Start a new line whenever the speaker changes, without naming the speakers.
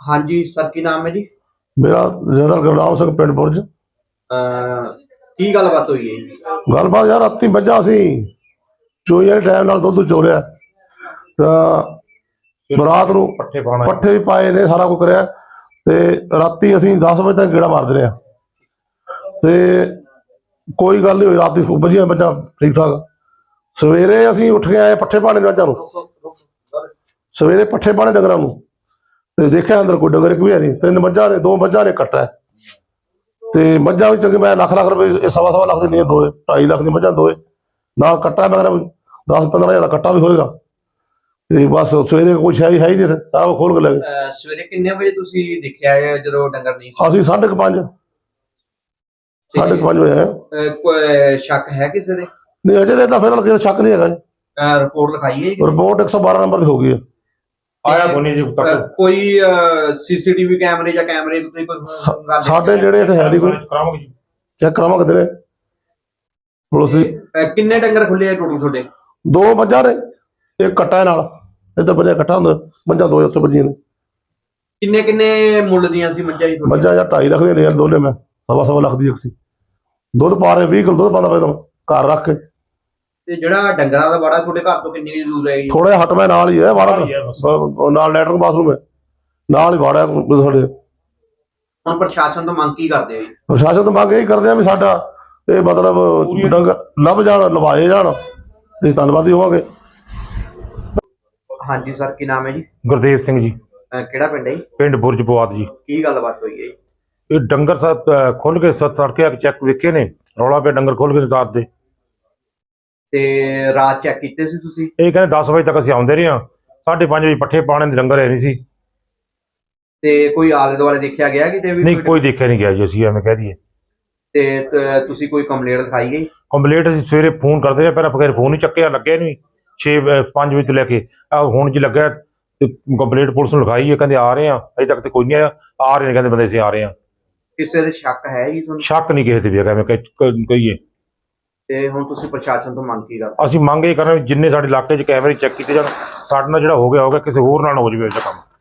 ਹਾਂਜੀ ਸਰ ਕੀ ਨਾਮ ਹੈ ਜੀ?
ਮੇਰਾ ਜਨਰਲ ਗੁਰਨਾਮ ਸਿੰਘ ਪਿੰਡ ਬੁਰਜ।
ਅਹ ਕੀ ਗੱਲਬਾਤ ਹੋਈ ਹੈ ਜੀ?
ਗੱਲਬਾਤ ਯਾਰ ਰਾਤੀ ਮੱਝਾਂ ਸੀ। ਚੋਈਆਂ ਦੇ ਟਾਈਮ ਨਾਲ ਦੁੱਧ ਚੋਲਿਆ ਤਾਂ ਬਰਾਤ ਨੂੰ
ਪੱਠੇ ਪਾਣਾ
ਪੱਠੇ ਵੀ ਪਾਏ ਨੇ ਸਾਰਾ ਕੁਝ ਕਰਿਆ। ਤੇ ਰਾਤੀ ਅਸੀਂ 10 ਵਜੇ ਤੱਕ ਗੇੜਾ ਮਾਰਦੇ ਰਹੇ ਤੇ ਕੋਈ ਗੱਲ ਨਹੀਂ ਹੋਈ ਰਾਤੀ ਵਧੀਆ ਮੱਝਾਂ ਠੀਕ ਠਾਕ ਸਵੇਰੇ ਅਸੀਂ ਉੱਠ ਕੇ ਆਏ ਪੱਠੇ ਪਾਣੇ ਮੱਝਾਂ ਨੂੰ। ਸਵੇਰੇ ਪੱਠੇ ਪਾਣੇ ਡੰਗਰਾਂ ਨੂੰ। ਤੇ ਦੇਖਿਆ ਅੰਦਰ ਕੋਈ ਡੰਗਰ ਇੱਕ ਵੀ ਹੈ ਨਹੀਂ। ਤਿੰਨ ਮੱਝਾਂ ਨੇ ਦੋ ਮੱਝਾਂ ਨੇ ਕੱਟਾ ਹੈ। ਤੇ ਮੱਝਾਂ ਵੀ ਚੰਗੇ ਮੈਂ ਲੱਖ ਲੱਖ ਰੁਪਏ ਇਹ ਸਵਾ ਸਵਾ ਲੱਖ ਦੀ ਨਹੀਂ ਦੋਏ 2.5 ਲੱਖ ਦੀ ਮੱਝਾਂ ਦੋਏ ਨਾਲ ਕੱਟਾ ਮੈਂ ਕਹਿੰਦਾ 10 15 ਹਜ਼ਾਰ ਦਾ ਕੱਟਾ ਵੀ ਹੋਏਗਾ। ਤੇ ਬਸ ਸਵੇਰੇ ਸ਼ਾਈ ਹੈ ਹੀ ਨਹੀਂ ਸਾਰਾ ਖੋਲ ਕੇ ਲੈ ਗਏ।
ਸਵੇਰੇ ਕਿੰਨੇ ਵਜੇ ਤੁਸੀਂ ਦੇਖਿਆ ਜਦੋਂ ਡੰਗਰ ਨਹੀਂ ਸੀ?
ਅਸੀਂ ਸਾਢੇ ਕੁ ਪੰਜ। ਸਾਢੇ ਕੁ ਪੰਜ ਵਜੇ
ਕੋਈ ਸ਼ੱਕ ਹੈ ਕਿਸੇ ਦੇ?
ਨਹੀਂ ਅਜੇ ਤਾਂ ਫਿਲਹਾਲ ਕਿਸੇ ਸ਼ੱਕ ਨਹੀਂ ਹੈਗਾ ਜੀ।
ਰਿਪੋਰਟ ਲਿਖਾਈ ਹੈ?
ਰਿਪੋਰਟ 112 ਨੰਬਰ ਦੀ ਹੋ ਗਈ ਹੈ।
ਆਇਆ ਕੋਨੀ ਜੀ ਤੱਕ।
ਕੋਈ ਸੀਸੀਟੀਵੀ ਕੈਮਰੇ ਜਾਂ ਕੈਮਰੇ ਕੋਈ
ਸਾਡੇ ਜਿਹੜੇ ਇੱਥੇ ਹੈ ਨਹੀਂ ਕੋਈ।
ਕਰਾਵਾਂਗੇ ਜੀ।
ਚੈੱਕ ਕਰਾਵਾਂਗੇ ਦਿਨੇ ਪੁਲਿਸ ਦੀ।
ਕਿੰਨੇ ਡੰਗਰ ਖੁੱਲੇ ਆ ਟੋਟਲ ਤੁਹਾਡੇ?
ਦੋ ਮੱਝਾਂ ਨੇ ਇੱਕ ਕੱਟਾ ਨਾਲ। ਇੱਧਰ ਬੱਜਾ ਇਕੱਠਾ ਹੁੰਦਾ ਮੱਝਾਂ ਦੋ ਉੱਥੇ ਬੱਜੀਆਂ ਨੇ।
ਕਿੰਨੇ ਕਿੰਨੇ ਮੁੱਲ ਦੀਆਂ ਸੀ ਮੱਝਾਂ ਜੀ?
ਮੱਝਾਂ ਜਾਂ 2.5 ਲੱਖ ਨੇ ਯਾਰ ਦੋਨੇ ਮੈਂ। ਸਵਾ ਸਵਾ ਲੱਖ ਦੀ ਇੱਕ ਸੀ। ਦੁੱਧ ਪਾ ਰਹੇ 20 ਕਿਲੋ ਦੁੱਧ ਪਾਉਂਦਾ ਪਿਆ ਘਰ ਰੱਖ ਕੇ।
ਤੇ ਜਿਹੜਾ ਡੰਗਰਾਂ ਦਾ ਬੜਾ ਤੁਹਾਡੇ ਘਰ ਤੋਂ ਕਿੰਨੀ ਦੂਰ ਹੈ ਜੀ?
ਥੋੜਾ ਜਿਹਾ ਹਟਵੇਂ ਨਾਲ ਹੀ ਹੈ ਬਾੜਾ
ਨਾਲ ਹੀ ਹੈ ਬਸ।
ਬ- ਨਾਲ ਲੈਟਰਨ ਬਾਥਰੂਮ ਹੈ। ਨਾਲ ਹੀ ਬਾੜਾ ਸਾਡੇ।
ਹੁਣ ਪ੍ਰਸ਼ਾਸਨ ਤੋਂ ਮੰਗ ਕੀ ਕਰਦੇ ਹੋ ਜੀ?
ਪ੍ਰਸ਼ਾਸਨ ਤੋਂ ਮੰਗ ਇਹ ਕਰਦੇ ਆ ਵੀ ਸਾਡਾ ਇਹ ਮਤਲਬ ਡੰਗਰ ਲੱਭ ਜਾਣ ਲਵਾਏ ਜਾਣ। ਅਸੀਂ ਧੰਨਵਾਦੀ ਹੋਵਾਂਗੇ।
ਹਾਂਜੀ ਸਰ ਕੀ ਨਾਮ ਹੈ ਜੀ?
ਗੁਰਦੇਵ ਸਿੰਘ ਜੀ।
ਅਹ ਕਿਹੜਾ ਪਿੰਡ ਹੈ ਜੀ?
ਪਿੰਡ ਬੁਰਜ ਪਵਾਤ ਜੀ।
ਕੀ ਗੱਲਬਾਤ ਹੋਈ ਹੈ ਜੀ?
ਇਹ ਡੰਗਰ ਸਾ ਖੁੱਲ ਕੇ ਸੱਤ ਸੜਕੇ ਆ ਕੇ ਚੈੱਕ ਵੇਖੇ ਨੇ। ਰੌਲਾ ਪਿਆ ਡੰਗਰ ਖੁੱਲ ਕੇ ਰਾਤ ਦੇ।
ਤੇ ਰਾਤ ਚੈੱਕ ਕੀਤੇ ਸੀ ਤੁਸੀਂ?
ਇਹ ਕਹਿੰਦੇ 10 ਵਜੇ ਤੱਕ ਅਸੀਂ ਆਉਂਦੇ ਰਹੇ ਹਾਂ। 5:30 ਵਜੇ ਪੱਠੇ ਪਾਣੇ ਦੇ ਡੰਗਰ ਹੈ ਨਹੀਂ ਸੀ।
ਤੇ ਕੋਈ ਆਲੇ ਦੁਆਲੇ ਦੇਖਿਆ ਗਿਆ ਕਿ ਤੇ ਵੀ?
ਨਹੀਂ ਕੋਈ ਦੇਖਿਆ ਨਹੀਂ ਗਿਆ ਜੀ ਅਸੀਂ ਐਵੇਂ ਕਹਿ ਦਈਏ।
ਤੇ ਤ- ਤੁਸੀਂ ਕੋਈ ਕੰਪਲੇਂਟ ਲਿਖਾਈ ਗਈ?
ਕੰਪਲੀਟ ਅਸੀਂ ਸਵੇਰੇ ਫੋਨ ਕਰਦੇ ਰਹੇ ਪਹਿਲਾਂ ਫਕਰ ਫੋਨ ਹੀ ਚੱਕਿਆ ਲੱਗਿਆ ਨਹੀਂ। 6 5 ਵਜੇ ਤੋਂ ਲੈ ਕੇ ਆ ਹੁਣ ਜੀ ਲੱਗਾ ਤੇ ਕੰਪਲੀਟ ਪੁਲਿਸ ਨੂੰ ਲਿਖਾਈ ਹੈ ਕਹਿੰਦੇ ਆ ਰਹੇ ਆ ਅਜੇ ਤੱਕ ਤੇ ਕੋਈ ਨਹੀਂ ਆਇਆ ਆ ਰਹੇ ਨੇ ਕਹਿੰਦੇ ਬੰਦੇ ਅਸੀਂ ਆ ਰਹੇ ਆ
ਕਿਸੇ ਦੇ ਸ਼ੱਕ ਹੈ ਜੀ ਤੁਹਾਨੂੰ?
ਸ਼ੱਕ ਨਹੀਂ ਕਿਸੇ ਤੇ ਵੀ ਹੈਗਾ ਕ- ਕਹੀਏ।
ਤੇ ਹੁਣ ਤੁਸੀਂ ਪ੍ਰਸ਼ਾਸਨ ਤੋਂ ਮੰਗ ਕੀ ਕਰਦੇ?
ਅਸੀਂ ਮੰਗ ਇਹ ਕਰ ਰਹੇ ਹਾਂ ਵੀ ਜਿੰਨੇ ਸਾਡੇ ਇਲਾਕੇ 'ਚ ਕੈਮਰੇ ਚੈੱਕ ਕੀਤੇ ਜਾਣ, ਸਾਡੇ ਨਾਲ ਜਿਹੜਾ ਹੋ ਗਿਆ ਹੋ ਗਿਆ, ਕਿਸੇ ਹੋਰ ਨਾਲ ਨਾ ਹੋ ਜਾਵੇ ਇਹ ਕੰਮ।